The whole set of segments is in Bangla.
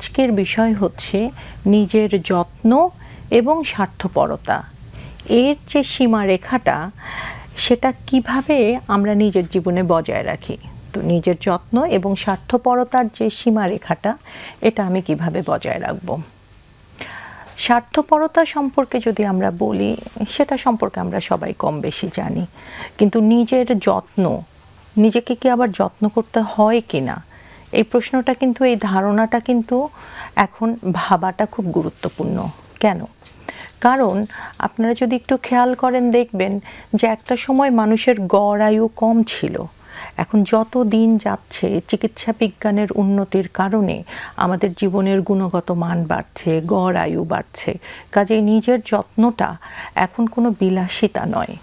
আজকের বিষয় হচ্ছে নিজের যত্ন এবং স্বার্থপরতা। এর যে সীমারেখাটা, সেটা কীভাবে আমরা নিজের জীবনে বজায় রাখি? তো নিজের যত্ন এবং স্বার্থপরতার যে সীমারেখাটা, এটা আমি কীভাবে বজায় রাখব? স্বার্থপরতা সম্পর্কে যদি আমরা বলি, সেটা সম্পর্কে আমরা সবাই কম বেশি জানি। কিন্তু নিজের যত্ন, নিজেকে কি আবার যত্ন করতে হয় কি না এই প্রশ্নটা কিন্তু, এই ধারণাটা কিন্তু এখন ভাবাটা খুব গুরুত্বপূর্ণ। কেন? কারণ আপনারা যদি একটু খেয়াল করেন, দেখবেন যে একটা সময় মানুষের গড় আয়ু কম ছিল। এখন যত দিন যাচ্ছে, চিকিৎসা বিজ্ঞানের উন্নতির কারণে আমাদের জীবনের গুণগত মান বাড়ছে, গড় আয়ু বাড়ছে। কাজেই নিজের যত্নটা এখন কোনো বিলাসিতা নয়।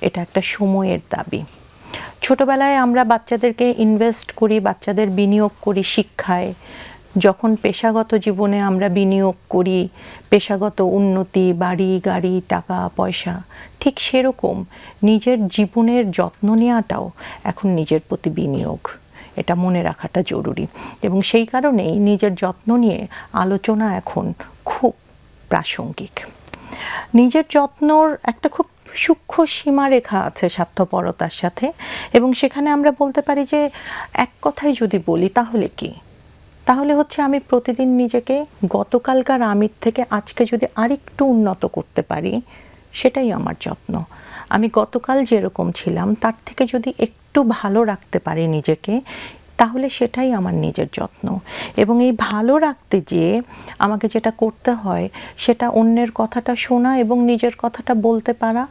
এটা একটা সময়ের দাবি। ছোটবেলায় আমরা বাচ্চাদেরকে ইনভেস্ট করি, বাচ্চাদের বিনিয়োগ করি শিক্ষায়। যখন পেশাগত জীবনে আমরা বিনিয়োগ করি, পেশাগত উন্নতি, বাড়ি, গাড়ি, টাকা, পয়সা, ঠিক সেরকম নিজের জীবনের যত্ন নেওয়াটাও এখন নিজের প্রতি বিনিয়োগ। এটা মনে রাখাটা জরুরি। এবং সেই কারণেই নিজের যত্ন নিয়ে আলোচনা এখন খুব প্রাসঙ্গিক। নিজের যত্নর একটা খুব সূক্ষ্ম সীমারেখা আছে স্বার্থপরতার সাথে। এবং সেখানে আমরা বলতে পারি যে এক কথাই যদি বলি, তাহলে কি? তাহলে হচ্ছে আমি প্রতিদিন নিজেকে গতকালকার আমির থেকে আজকে যদি আরেকটু উন্নত করতে পারি, সেটাই আমার যত্ন। আমি গতকাল যেরকম ছিলাম, তার থেকে যদি একটু ভালো রাখতে পারি নিজেকে তাহলে সেটাই আমার নিজের যত্ন। এবং এই ভালো রাখতে যেয়ে আমাকে যেটা করতে হয়, সেটা অন্যের কথাটা শোনা এবং নিজের কথাটা বলতে পারা।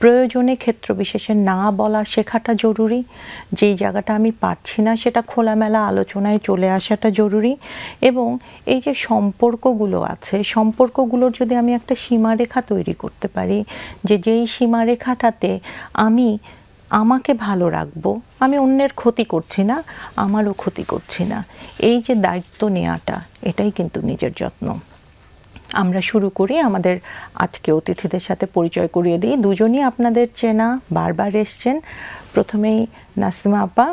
প্রয়োজনে ক্ষেত্র বিশেষে না বলা শেখাটা জরুরি। যেই জায়গাটা আমি পারছি না, সেটা খোলামেলা আলোচনায় চলে আসাটা জরুরি। এবং এই যে সম্পর্কগুলো আছে, সম্পর্কগুলোর যদি আমি একটা সীমারেখা তৈরি করতে পারি, যে যেই সীমারেখাটাতে আমি আমাকে ভালো রাখব আমি অন্যের ক্ষতি করছি না আমারও ক্ষতি করছি না। এই যে দায়িত্ব নেওয়াটা এটাই কিন্তু নিজের যত্ন। আমরা শুরু করি আমাদের আজকে অতিথিদের সাথে পরিচয় করিয়ে দিই। দুজনই আপনাদের চেনা বারবার এসছেন। প্রথমেই নাসিমা আপা।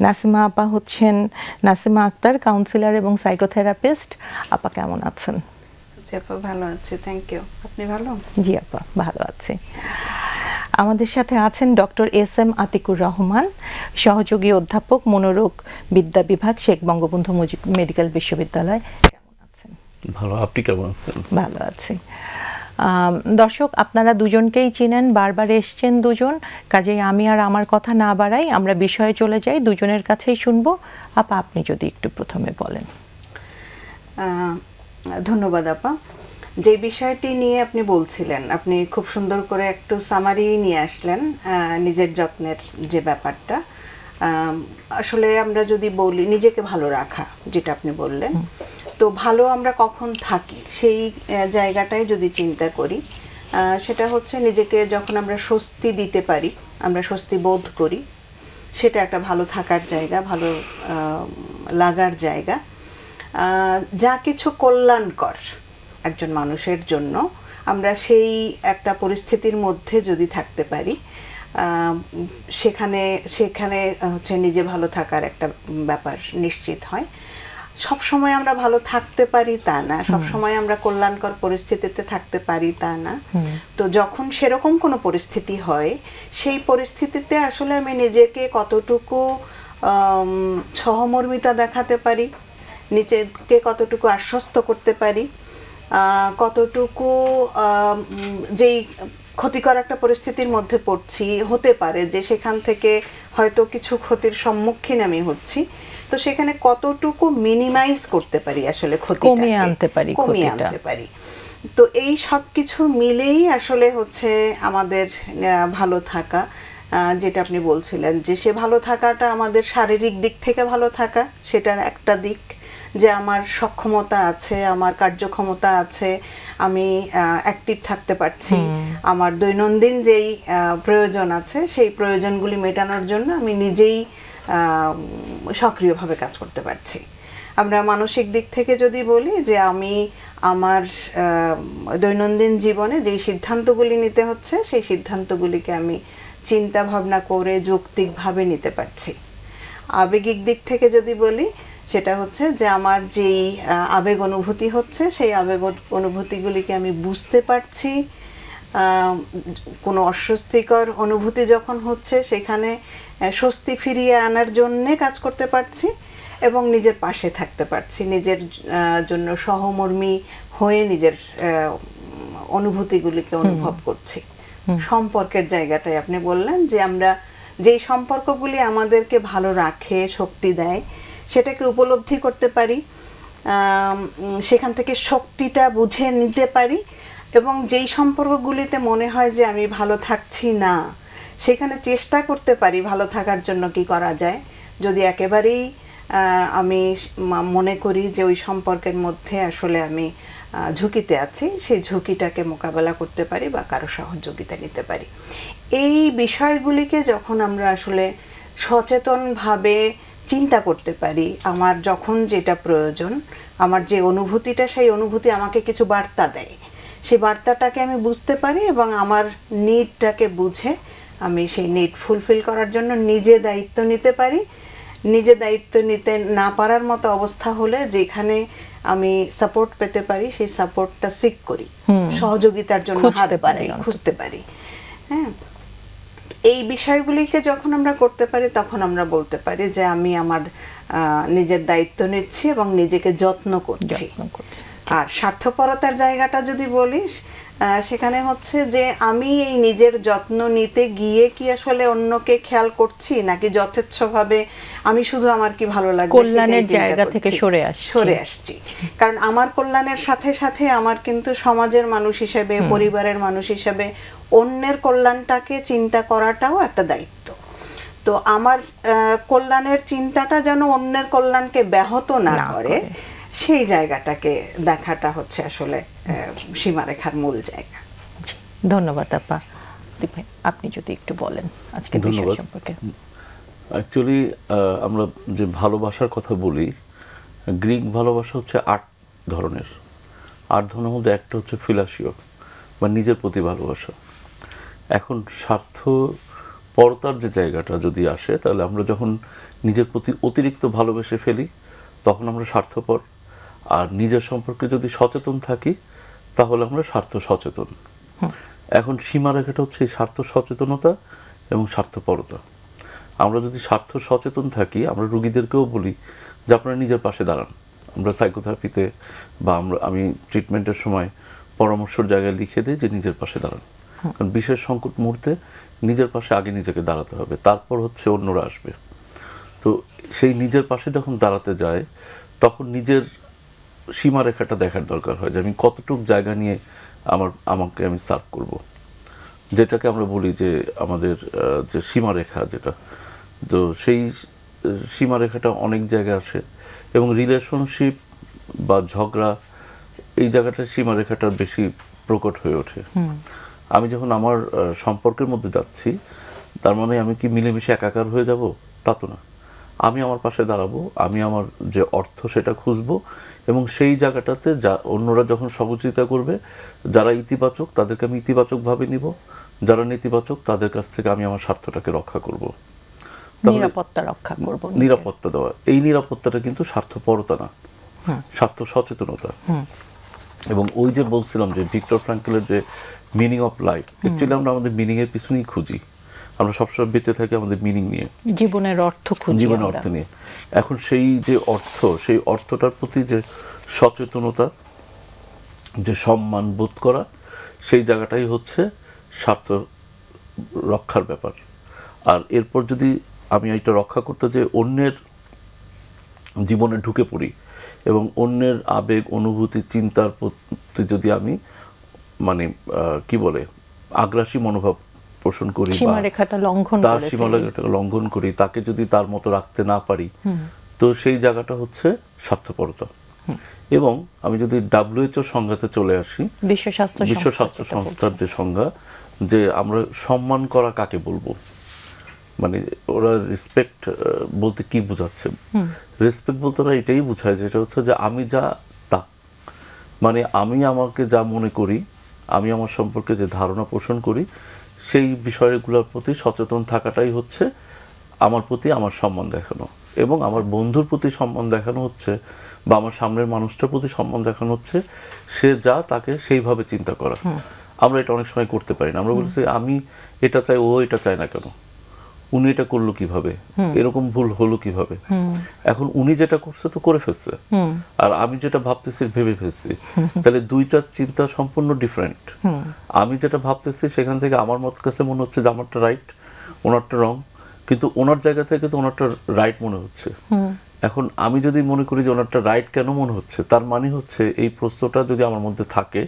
নাসিমা আপা হচ্ছেন নাসিমা আক্তার কাউন্সিলর এবং সাইকোথেরাপিস্ট আপা কেমন আছেন? জি আপা ভালো আছি। থ্যাংক ইউ আপনি ভালো? জি আপা ভালো আছি। আমাদের সাথে আছেন doctor S M Atiqur Rahman সহযোগী অধ্যাপক মনোরোগ বিদ্যা বিভাগ শেখ বঙ্গবন্ধু মুজিব মেডিকেল বিশ্ববিদ্যালয়। কেমন আছেন? ভালো আপনি কেমন আছেন? ভালো আছি। দর্শক আপনারা দুজনকেই চিনেন বারবার এসছেন দুজন। কাজেই আমি আর আমার কথা না বাড়াই আমরা বিষয়ে চলে যাই দুজনের কাছেই শুনব। আপা আপনি যদি একটু প্রথমে বলেন। ধন্যবাদ আপা। যে বিষয়টি নিয়ে আপনি বলছিলেন আপনি খুব সুন্দর করে একটু সামারি নিয়ে আসলেন নিজের যত্নের যে ব্যাপারটা। আসলে আমরা যদি বলি নিজেকে ভালো রাখা যেটা আপনি বললেন। তো ভালো আমরা কখন থাকি সেই জায়গাটাই যদি চিন্তা করি সেটা হচ্ছে নিজেকে যখন আমরা স্বস্তি দিতে পারি আমরা স্বস্তি বোধ করি সেটা একটা ভালো থাকার জায়গা ভালো লাগার জায়গা। যা কিছু কল্যাণকর একজন মানুষের জন্য। আমরা সেই একটা পরিস্থিতির মধ্যে যদি থাকতে পারি সেখানে সেখানে হচ্ছে নিজে ভালো থাকার একটা ব্যাপার নিশ্চিত হয়। সব সময় আমরা ভালো থাকতে পারি তা না সব সময় আমরা কল্যাণকর পরিস্থিতিতে থাকতে পারি তা না। তো যখন সেরকম কোনো পরিস্থিতি হয় সেই পরিস্থিতিতে আসলে আমি নিজেকে কতটুকু সহমর্মিতা দেখাতে পারি নিজেকে কতটুকু আশ্বস্ত করতে পারি কতটুকু যেই ক্ষতিকর একটা পরিস্থিতির মধ্যে পড়ছি হতে পারে যে সেখান থেকে হয়তো কিছু ক্ষতির সম্মুখীন আমি হচ্ছি তো সেখানে কতটুকু মিনিমাইজ করতে পারি আসলে ক্ষতি কমিয়ে আনতে পারি কমিয়ে আনতে পারি। তো এই সব কিছু মিলেই আসলে হচ্ছে আমাদের ভালো থাকা আহ, যেটা আপনি বলছিলেন যে সে ভালো থাকাটা আমাদের শারীরিক দিক থেকে ভালো থাকা সেটার একটা দিক। যে আমার সক্ষমতা আছে আমার কার্যক্ষমতা আছে আমি অ্যাক্টিভ থাকতে পারছি। আমার দৈনন্দিন যেই প্রয়োজন আছে সেই প্রয়োজনগুলি মেটানোর জন্য আমি নিজেই সক্রিয়ভাবে কাজ করতে পারছি। আমরা মানসিক দিক থেকে যদি বলি যে আমি আমার দৈনন্দিন জীবনে যেই সিদ্ধান্তগুলি নিতে হচ্ছে সেই সিদ্ধান্তগুলিকে আমি চিন্তা ভাবনা করে যৌক্তিকভাবে নিতে পারছি। আবেগিক দিক থেকে যদি বলি সেটা হচ্ছে যে আমার যেই আবেগ অনুভূতি হচ্ছে সেই আবেগ অনুভূতিগুলিকে আমি বুঝতে পারছি। কোনো অস্বস্তিকর অনুভূতি যখন হচ্ছে সেখানে স্বস্তি ফিরিয়ে আনার জন্যে কাজ করতে পারছি এবং নিজের পাশে থাকতে পারছি। নিজের আহ, জন্য সহমর্মী হয়ে নিজের আহ, অনুভূতিগুলিকে অনুভব করছি। সম্পর্কের জায়গাটায় আপনি বললেন যে আমরা যেই সম্পর্কগুলি আমাদেরকে ভালো রাখে শক্তি দেয় সেটাকে উপলব্ধি করতে পারি সেখান থেকে শক্তিটা বুঝে নিতে পারি এবং যেই সম্পর্কগুলিতে মনে হয় যে আমি ভালো থাকছি না, সেখানে চেষ্টা করতে পারি ভালো থাকার জন্য কি করা যায়। যদি একেবারেই আমি মনে করি যে ওই সম্পর্কের মধ্যে আসলে আমি ঝুঁকিতে আছি, সেই ঝুঁকিটাকে মোকাবেলা করতে পারি বা কারও সহযোগিতা নিতে পারি। এই বিষয়গুলিকে যখন আমরা আসলে সচেতনভাবে চিন্তা করতে পারি আমার যখন যেটা প্রয়োজন আমার যে অনুভূতিটা সেই অনুভূতি আমাকে কিছু বার্তা দেয়। সেই বার্তাটাকে আমি বুঝতে পারি এবং আমার নিডটাকে বুঝে আমি সেই নিড ফুলফিল করার জন্য নিজে দায়িত্ব নিতে পারি। নিজে দায়িত্ব নিতে না পারার মতো অবস্থা হলে যেখানে আমি সাপোর্ট পেতে পারি সেই সাপোর্টটা সিক করি। সহযোগিতার জন্য হাত পারি খুঁজতে পারি। হ্যাঁ? এই বিষয়গুলিকে যখন আমরা করতে পারি তখন আমরা বলতে পারি যে আমি আমার আহ, নিজের দায়িত্ব নিচ্ছি এবং নিজেকে যত্ন করছি। আর স্বার্থপরতার জায়গাটা যদি বলিস সেখানে হচ্ছে যে আমি এই নিজের যত্ন নিতে গিয়ে কি আসলে অন্যকে খেয়াল করছি নাকি যথেচ্ছভাবে আমি শুধু আমার কি ভালো লাগবে কল্যাণের জায়গা থেকে সরে আসছি। সরে আসছি কারণ আমার কল্যাণের সাথে সাথে আমার কিন্তু সমাজের মানুষ হিসেবে পরিবারের মানুষ হিসেবে অন্যের কল্যাণটাকে চিন্তা করাটাও একটা দায়িত্ব তো আমার আহ, কল্যাণের চিন্তাটা যেন অন্যের কল্যাণকে ব্যাহত না করে। সেই জায়গাটাকে দেখাটা হচ্ছে আসলে সীমারেখার মূল জায়গা। ধন্যবাদ আপা। আপনি যদি একটু বলেন আজকে ধন্যবাদ। সম্পর্কে। অ্যাকচুয়ালি আমরা যে ভালোবাসার কথা বলি গ্রিক ভালোবাসা হচ্ছে আট ধরনের। আট ধরনের মধ্যে একটা হচ্ছে ফিলাসিও বা নিজের প্রতি ভালোবাসা। এখন স্বার্থ পরতার যে জায়গাটা যদি আসে তাহলে আমরা যখন নিজের প্রতি অতিরিক্ত ভালোবেসে ফেলি তখন আমরা স্বার্থপর। আর নিজের সম্পর্কে যদি সচেতন থাকি তাহলে আমরা স্বার্থ সচেতন। এখন সীমারেখাটা হচ্ছে এই স্বার্থ সচেতনতা এবং স্বার্থপরতা। আমরা যদি স্বার্থ সচেতন থাকি আমরা রুগীদেরকেও বলি যে আপনারা নিজের পাশে দাঁড়ান। আমরা সাইকোথেরাপিতে বা আমরা আমি ট্রিটমেন্টের সময় পরামর্শর জায়গায় লিখে দিই যে নিজের পাশে দাঁড়ান। কারণ বিশেষ সংকট মুহূর্তে নিজের পাশে আগে নিজেকে দাঁড়াতে হবে তারপর হচ্ছে অন্যরা আসবে। তো সেই নিজের পাশে যখন দাঁড়াতে যায় তখন নিজের সীমারেখাটা দেখার দরকার হয় যে আমি কতটুক জায়গা নিয়ে আমার আমাকে আমি সার্ভ করব। যেটাকে আমরা বলি যে আমাদের যে সীমারেখা যেটা তো সেই সীমারেখাটা অনেক জায়গায় আসে এবং রিলেশনশিপ বা ঝগড়া এই জায়গাটার সীমারেখাটা বেশি প্রকট হয়ে ওঠে। আমি যখন আমার সম্পর্কের মধ্যে যাচ্ছি তার মানে আমি কি মিলেমিশে একাকার হয়ে যাব? তা তো না। আমি আমার পাশে দাঁড়াবো আমি আমার যে অর্থ সেটা খুঁজবো এবং সেই জায়গাটাতে যা অন্যরা যখন সহযোগিতা করবে যারা ইতিবাচক তাদেরকে আমি ইতিবাচকভাবে নিব যারা নেতিবাচক তাদের কাছ থেকে আমি আমার স্বার্থটাকে রক্ষা করব। নিরাপত্তা রক্ষা করব। নিরাপত্তা দেওয়া এই নিরাপত্তাটা কিন্তু স্বার্থপরতা না স্বার্থ সচেতনতা। এবং ওই যে বলছিলাম যে ভিক্টর ফ্রাঙ্কেলের যে মিনিং অফ লাইফ অ্যাকচুয়ালি আমরা আমাদের মিনিং এর পিছনেই খুঁজি। আমরা সবসময় বেঁচে থাকি আমাদের মিনিং নিয়ে। জীবনের অর্থ জীবনের অর্থ নিয়ে। এখন সেই যে অর্থ সেই অর্থটার প্রতি যে সচেতনতা যে সম্মান বোধ করা সেই জায়গাটাই হচ্ছে স্বার্থ রক্ষার ব্যাপার। আর এরপর যদি আমি এটা রক্ষা করতে যে অন্যের জীবনে ঢুকে পড়ি এবং অন্যের আবেগ অনুভূতি চিন্তার প্রতি যদি আমি মানে কি বলে আগ্রাসী মনোভাব পোষণ করি বা সীমারেখাটা লঙ্ঘন তার করে লঙ্ঘন করি তাকে যদি তার মতো রাখতে না পারি তো সেই জায়গাটা হচ্ছে স্বার্থপরতা। এবং আমি যদি ডাব্লিউএইচও সংজ্ঞাতে চলে আসি বিশ্ব স্বাস্থ্য বিশ্ব স্বাস্থ্য সংস্থার যে সংজ্ঞা যে আমরা সম্মান করা কাকে বলব? মানে ওরা রেসপেক্ট বলতে কি বোঝাচ্ছে? রেসপেক্ট বলতে ওরা এটাই বোঝায় যেটা হচ্ছে যে আমি যা তা। মানে আমি আমাকে যা মনে করি আমি আমার সম্পর্কে যে ধারণা পোষণ করি সেই বিষয়গুলোর প্রতি সচেতন থাকাটাই হচ্ছে আমার প্রতি আমার সম্মান দেখানো এবং আমার বন্ধুর প্রতি সম্মান দেখানো হচ্ছে বা আমার সামনের মানুষটার প্রতি সম্মান দেখানো হচ্ছে সে যা তাকে সেইভাবে চিন্তা করা। আমরা এটা অনেক সময় করতে পারি না। আমরা বলছি আমি এটা চাই ও এটা চায় না কেন? উনি এটা করল কীভাবে? এরকম ভুল হলো কীভাবে? এখন উনি যেটা করছে তো করে ফেলছে। আর আমি যেটা ভাবতেছি ভেবে ফেলছি। তাহলে দুইটা চিন্তা সম্পূর্ণ ডিফারেন্ট আমি যেটা ভাবতেছি সেখান থেকে আমার মত কাছে মনে হচ্ছে যে আমারটা রাইট ওনারটা রং কিন্তু ওনার জায়গা থেকে তো ওনারটা রাইট মনে হচ্ছে। এখন আমি যদি মনে করি যে ওনারটা রাইট কেন মনে হচ্ছে তার মানে হচ্ছে এই প্রশ্নটা যদি আমার মধ্যে থাকে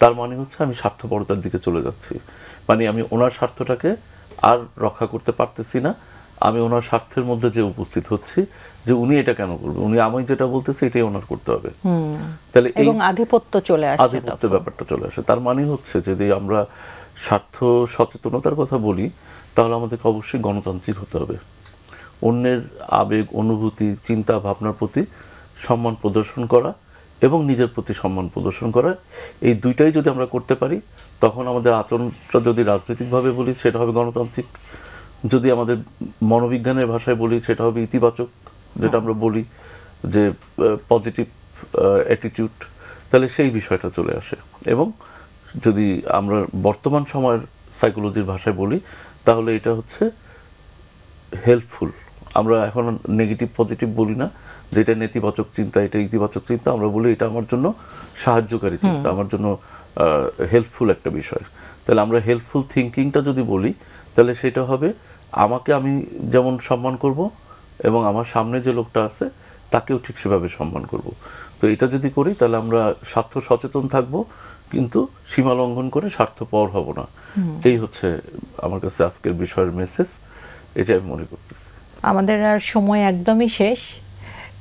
তার মানে হচ্ছে আমি স্বার্থপরতার দিকে চলে যাচ্ছি। মানে আমি ওনার স্বার্থটাকে আর রক্ষা করতে পারতেছি না। আমি ওনার স্বার্থের মধ্যে যে উপস্থিত হচ্ছি যে উনি এটা কেন করবে? উনি আমি যেটা বলতেছি এটাই ওনার করতে হবে। তাহলে এই আধিপত্য চলে আসছে আধিপত্যের ব্যাপারটা চলে আসে। তার মানে হচ্ছে যদি আমরা স্বার্থ সচেতনতার কথা বলি তাহলে আমাদেরকে অবশ্যই গণতান্ত্রিক হতে হবে। অন্যের আবেগ অনুভূতি চিন্তা ভাবনার প্রতি সম্মান প্রদর্শন করা এবং নিজের প্রতি সম্মান প্রদর্শন করা এই দুইটাই যদি আমরা করতে পারি তখন আমাদের আচরণটা যদি রাজনৈতিকভাবে বলি সেটা হবে গণতান্ত্রিক। যদি আমাদের মনোবিজ্ঞানের ভাষায় বলি সেটা হবে ইতিবাচক যেটা আমরা বলি যে পজিটিভ অ্যাটিটিউড তাহলে সেই বিষয়টা চলে আসে। এবং যদি আমরা বর্তমান সময়ের সাইকোলজির ভাষায় বলি তাহলে এটা হচ্ছে হেল্পফুল আমরা এখন নেগেটিভ পজিটিভ বলি না যেটা নেতিবাচক চিন্তা এটা ইতিবাচক চিন্তা আমরা বলি এটা আমার জন্য সাহায্যকারী চিন্তা আমার জন্য হেল্পফুল একটা বিষয়। তাহলে আমরা হেল্পফুল থিঙ্কিংটা যদি বলি তাহলে সেটা হবে আমাকে আমি যেমন সম্মান করব এবং আমার সামনে যে লোকটা আছে তাকেও ঠিক সেভাবে সম্মান করব। তো এটা যদি করি তাহলে আমরা স্বার্থ সচেতন থাকব কিন্তু সীমা লঙ্ঘন করে স্বার্থপর হব না। এই হচ্ছে আমার কাছে আজকের বিষয়ের মেসেজ এটা আমি মনে করতেছি। আমাদের আর সময় একদমই শেষ।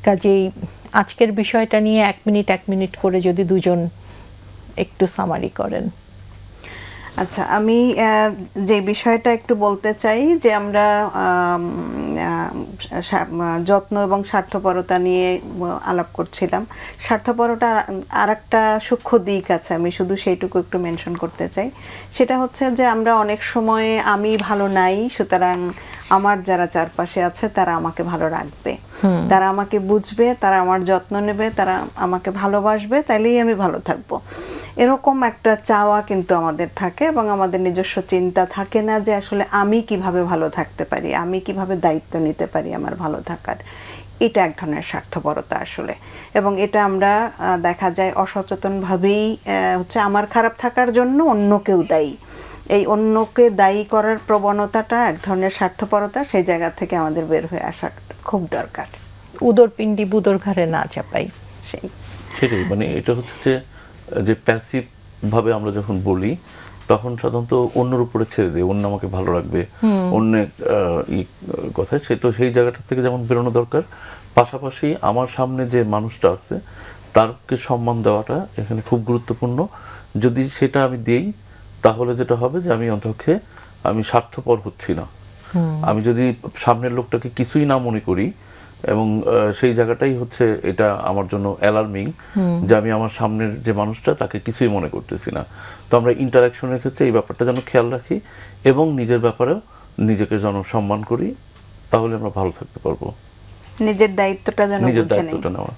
কাজেই আজকের বিষয়টা নিয়ে এক মিনিট এক মিনিট করে যদি দুজন একটু সামারি করেন। আচ্ছা আমি যে বিষয়টা একটু বলতে চাই যে আমরা যত্ন এবং স্বার্থপরতা নিয়ে আলাপ করছিলাম। স্বার্থপরতা আর একটা সূক্ষ্ম দিক আছে আমি শুধু সেইটুকু একটু মেনশন করতে চাই। সেটা হচ্ছে যে আমরা অনেক সময় আমি ভালো নাই সুতরাং আমার যারা চারপাশে আছে তারা আমাকে ভালো রাখবে। তারা আমাকে বুঝবে তারা আমার যত্ন নেবে তারা আমাকে ভালোবাসবে তাইলেই আমি ভালো থাকব। এরকম একটা চাওয়া কিন্তু আমাদের থাকে এবং আমাদের নিজস্ব চিন্তা থাকে না যে আসলে আমি কীভাবে ভালো থাকতে পারি আমি কীভাবে দায়িত্ব নিতে পারি আমার ভালো থাকার। এটা এক ধরনের স্বার্থপরতা আসলে। এবং এটা আমরা দেখা যায় অসচেতনভাবেই হচ্ছে আমার খারাপ থাকার জন্য অন্য কেউ দায়ী। এই অন্যকে দায়ী করার প্রবণতাটা এক ধরনের স্বার্থপরতা সেই জায়গা থেকে আমাদের বের হয়ে আসা খুব দরকার। উদর পিণ্ডি বুদর ঘাড়ে না চাপাই। সেই। সেটাই মানে এটা হচ্ছে যে যে প্যাসিভ ভাবে আমরা যখন বলি তখন সাধারণত অন্যের উপরে ছেড়ে দেয় অন্য আমাকে ভালো রাখবে অন্য ই কথায়। সে তো সেই জায়গাটা থেকে যেমন বেরোনো দরকার। পাশাপাশি আমার সামনে যে মানুষটা আছে তারকে সম্মান দেওয়াটা এখানে খুব গুরুত্বপূর্ণ। যদি সেটা আমি দেই তাহলে যেটা হবে যে আমি অন্তক্ষে আমি স্বার্থপর হচ্ছি না। আমি যদি সামনের লোকটাকে কিছুই না মনে করি এবং সেই জায়গাটাই হচ্ছে এটা আমার জন্য অ্যালার্মিং যে আমি আমার সামনের যে মানুষটা তাকে কিছুই মনে করতেছি না। তো আমরা ইন্টারাকশনের ক্ষেত্রে এই ব্যাপারটা যেন খেয়াল রাখি এবং নিজের ব্যাপারেও নিজেকে যেন সম্মান করি তাহলে আমরা ভালো থাকতে পারব। নিজের দায়িত্বটা যেন নিজের দায়িত্বটা নেওয়া।